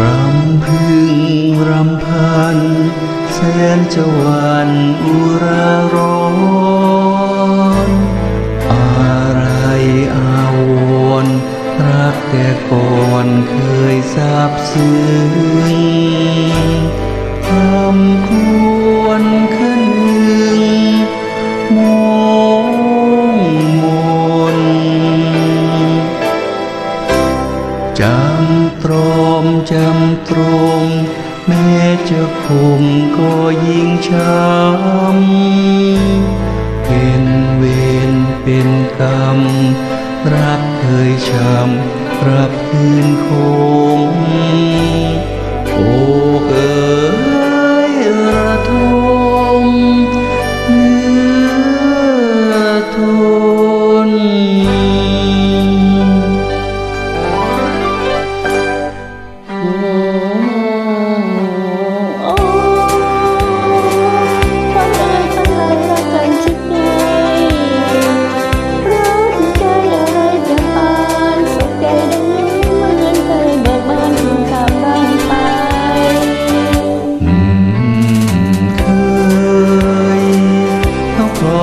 รำพึงรำพัน แสนจะหวันอุราร้อนอะไรอาวรรักแต่ก่อนเคยทราบซึ้งทำำตรอมจำตรม แม้จะคมก็ยิ่งช้ำเป็นเวรเป็นกรรม รับเคยช้ำรับคืนคง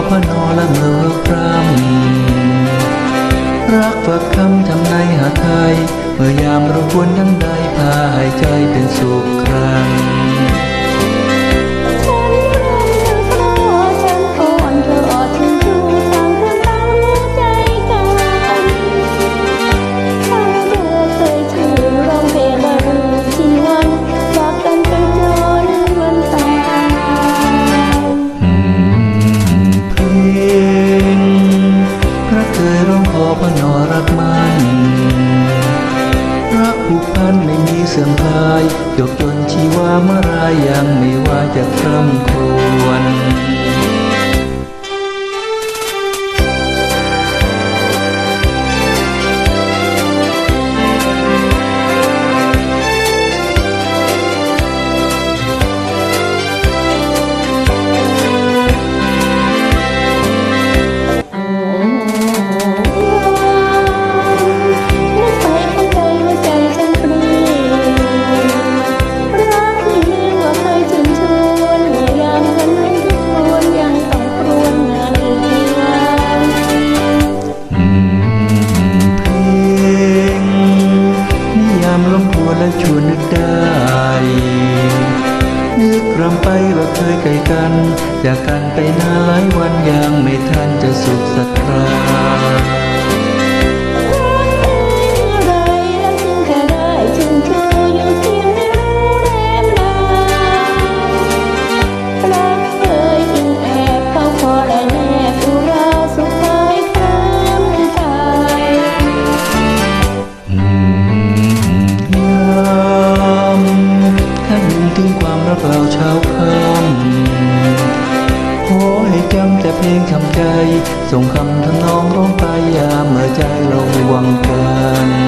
พระนอละเมอพรำรักฝากคำทำในหาไทย เมื่อยามเราควรทั้งใดพาหายใจเป็นสุขครั้ง จบจนชีวาเมื่อไรยังไม่ว่าจะคร่ำครวญามลมพัวและชวนนึกได้นึกรำไปว่าเคยไกลกันจากกันไปนานหลายวันยังไม่ทันจะสุขสักครา ใจ ส่งคำทำนองร้องไปยามเมื่อใจเราหวังกัน